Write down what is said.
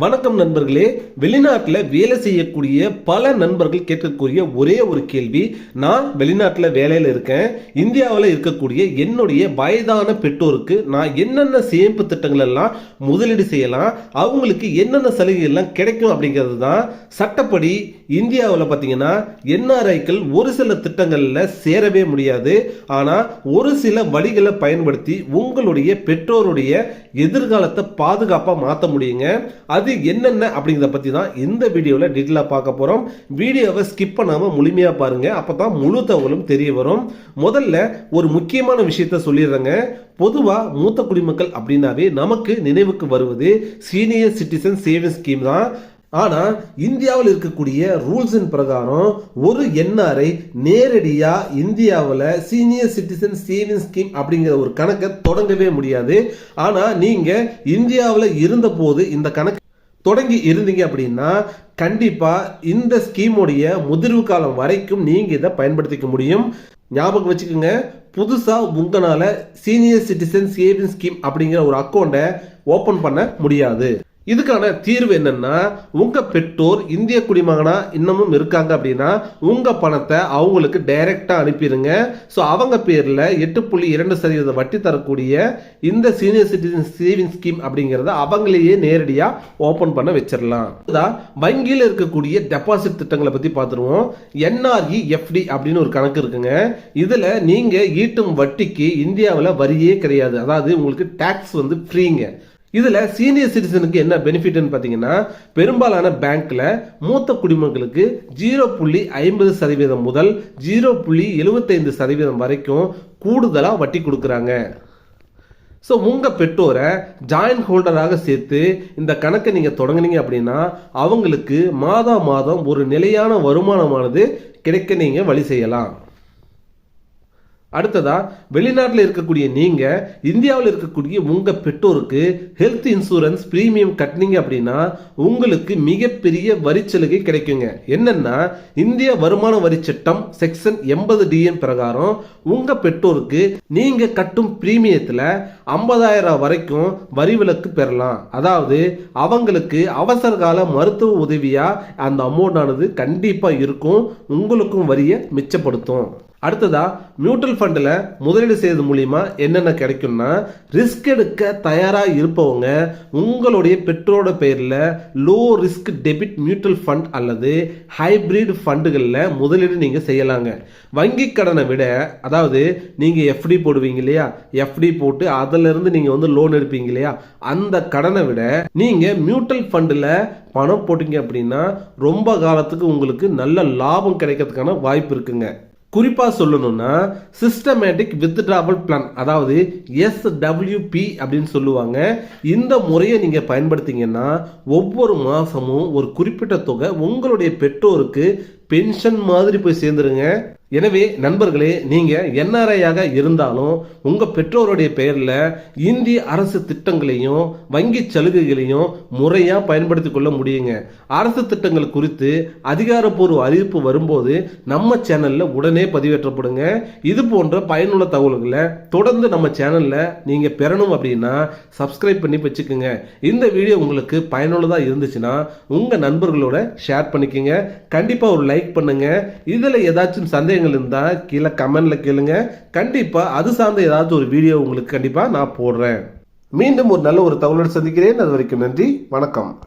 வணக்கம் நண்பர்களே. வெளிநாட்டில் வேலை செய்யக்கூடிய பல நண்பர்கள் கேட்கக்கூடிய ஒரே ஒரு கேள்வி. நான் வெளிநாட்டில் வேலையில் இருக்கேன். இந்தியாவில் இருக்கக்கூடிய என்னுடைய வயதான பெற்றோருக்கு நான் என்னென்ன சேமிப்பு திட்டங்கள் எல்லாம் முதலீடு செய்யலாம்? அவங்களுக்கு என்னென்ன சலுகை எல்லாம் கிடைக்கும் அப்படிங்கிறது தான் சட்டப்படி இந்தியாவில் பார்த்தீங்கன்னா என்ஆர்ஐக்கள் ஒரு சில திட்டங்களில் சேரவே முடியாது. ஆனால் ஒரு சில வழிகளை பயன்படுத்தி உங்களுடைய பெற்றோருடைய எதிர்காலத்தை பாதுகாப்பாக மாற்ற முடியுங்க. அது என்னென்ன அப்படிங்கிறத பற்றி தான் இந்த வீடியோவில் டீட்டெயிலாக பார்க்க போகிறோம் வீடியோவை ஸ்கிப் பண்ணாமல் முழுமையாக பாருங்கள் அப்போ தான் முழு தகவலும் தெரிய வரும். முதல்ல ஒரு முக்கியமான விஷயத்த சொல்லிடுறேங்க. பொதுவாக மூத்த குடிமக்கள் அப்படின்னாவே நமக்கு நினைவுக்கு வருவது சீனியர் சிட்டிசன் சேவிங் ஸ்கீம் தான். ஆனா இந்தியாவில் இருக்கக்கூடிய ரூல்ஸின் பிரகாரம் ஒரு என்ஆர்ஐ நேரடியா இந்தியாவில் சீனியர் சிட்டிசன் சேவிங் ஸ்கீம் அப்படிங்கிற ஒரு கணக்கை தொடங்கவே முடியாது. ஆனா நீங்க இந்தியாவில் இருந்தபோது இந்த கணக்கு தொடங்கி இருந்தீங்க அப்படின்னா கண்டிப்பாக இந்த ஸ்கீமுடைய முதிர்வு காலம் வரைக்கும் நீங்கள் இதை பயன்படுத்திக்க முடியும். ஞாபகம் வச்சுக்கோங்க புதுசாக உங்களால் சீனியர் சிட்டிசன் சேவிங் ஸ்கீம் அப்படிங்கிற ஒரு அக்கௌண்ட்டை ஓப்பன் பண்ண முடியாது. இதுக்கான தீர்வு என்னென்னா உங்கள் பெற்றோர் இந்திய குடிமகனாக இன்னமும் இருக்காங்க அப்படின்னா உங்கள் பணத்தை அவங்களுக்கு டைரெக்டாக அனுப்பிடுங்க. ஸோ அவங்க பேரில் எட்டு புள்ளி இரண்டு சதவீத வட்டி தரக்கூடிய இந்த சீனியர் சிட்டிசன் சேவிங் ஸ்கீம் அப்படிங்கிறத அவங்களையே நேரடியாக ஓப்பன் பண்ண வச்சிடலாம். அதான் வங்கியில் இருக்கக்கூடிய டெபாசிட் திட்டங்களை பற்றி பார்த்துருவோம். என்ஆர்இ எஃப்டி அப்படின்னு ஒரு கணக்கு இருக்குங்க. இதில் நீங்கள் ஈட்டும் வட்டிக்கு இந்தியாவில் வரியே கிடையாது. அதாவது உங்களுக்கு டேக்ஸ் வந்து ஃப்ரீங்க இதில் சீனியர் சிட்டிசனுக்கு என்ன பெனிஃபிட்னு பார்த்தீங்கன்னா பெரும்பாலான பேங்க்கில் மூத்த குடிமக்களுக்கு ஜீரோ புள்ளி ஐம்பது சதவீதம் முதல் ஜீரோ புள்ளி எழுபத்தைந்து சதவீதம் வரைக்கும் கூடுதலாக வட்டி கொடுக்குறாங்க. ஸோ உங்கள் பெற்றோரை ஜாயின்ட் ஹோல்டராக சேர்த்து இந்த கணக்கை நீங்கள் தொடங்குனீங்க அப்படின்னா அவங்களுக்கு மாதா மாதம் ஒரு நிலையான வருமானமானது கிடைக்க நீங்கள் வழி செய்யலாம். அடுத்ததா வெளிநாட்டில் இருக்கக்கூடிய நீங்க இந்தியாவில் இருக்கக்கூடிய உங்க பெற்றோருக்கு ஹெல்த் இன்சூரன்ஸ் பிரீமியம் கட்டினீங்க அப்படின்னா உங்களுக்கு மிகப்பெரிய வரி சலுகை கிடைக்குங்க. என்னன்னா இந்திய வருமான வரி சட்டம் செக்ஷன் எண்பது டிஎன் பிரகாரம் உங்க பெற்றோருக்கு நீங்க கட்டும் ப்ரீமியத்தில் ஐம்பதாயிரம் வரைக்கும் வரி விலக்கு பெறலாம். அதாவது அவங்களுக்கு அவசர கால மருத்துவ உதவியா அந்த அமௌண்ட் ஆனது கண்டிப்பாக இருக்கும் உங்களுக்கும் வரியை மிச்சப்படுத்தும். அடுத்ததா மியூட்டல் ஃபண்டில் முதலீடு செய்வது மூலிமா என்னென்ன கிடைக்கும்னா ரிஸ்க் எடுக்க தயாராக இருப்பவங்க உங்களுடைய பெற்றோரோட பெயரில் low risk debit mutual fund அல்லது ஹைபிரிட் ஃபண்டுகளில் முதலீடு நீங்கள் செய்யலாங்க. வங்கி கடனை விட அதாவது நீங்கள் எஃப்டி போடுவீங்க இல்லையா? எஃப்டி போட்டு அதிலிருந்து நீங்கள் வந்து லோன் எடுப்பீங்க இல்லையா? அந்த கடனை விட நீங்கள் மியூட்டல் ஃபண்டில் பணம் போட்டீங்க அப்படின்னா ரொம்ப காலத்துக்கு உங்களுக்கு நல்ல லாபம் கிடைக்கிறதுக்கான வாய்ப்பு இருக்குங்க. குறிப்பாக சொல்லணும்னா சிஸ்டமேட்டிக் வித்ட்ராவல் பிளான் அதாவது எஸ்டபிள்யூபி அப்படின்னு சொல்லுவாங்க. இந்த முறையை நீங்கள் பயன்படுத்திங்கன்னா ஒவ்வொரு மாதமும் ஒரு குறிப்பிட்ட தொகை உங்களுடைய பெற்றோருக்கு பென்ஷன் மாதிரி போய் சேர்ந்துருங்க. எனவே நண்பர்களே நீங்கள் என்ஆர்ஐயாக இருந்தாலும் உங்கள் பெற்றோருடைய பெயரில் இந்திய அரசு திட்டங்களையும் வங்கி சலுகைகளையும் முறையாக பயன்படுத்தி கொள்ள முடியுங்க. அரசு திட்டங்கள் குறித்து அதிகாரப்பூர்வ அறிவிப்பு வரும்போது நம்ம சேனலில் உடனே பதிவேற்றப்படுங்க. இது போன்ற பயனுள்ள தகவல்களை தொடர்ந்து நம்ம சேனலில் நீங்கள் பெறணும் அப்படின்னா சப்ஸ்கிரைப் பண்ணி வச்சுக்கோங்க. இந்த வீடியோ உங்களுக்கு பயனுள்ளதாக இருந்துச்சுன்னா உங்கள் நண்பர்களோட ஷேர் பண்ணிக்கோங்க. கண்டிப்பாக ஒரு லைக் பண்ணுங்க. இதுல ஏதாச்சும் சந்தேகங்கள் இருந்தால் கீழே கமெண்ட்ல கேளுங்க. கண்டிப்பாக அது சார்ந்த ஏதாச்சும் ஒரு வீடியோ உங்களுக்கு கண்டிப்பாக நான் போடுறேன். மீண்டும் ஒரு நல்ல ஒரு தகவலோடு சந்திக்கிறேன். அது வரைக்கும் நன்றி. வணக்கம்.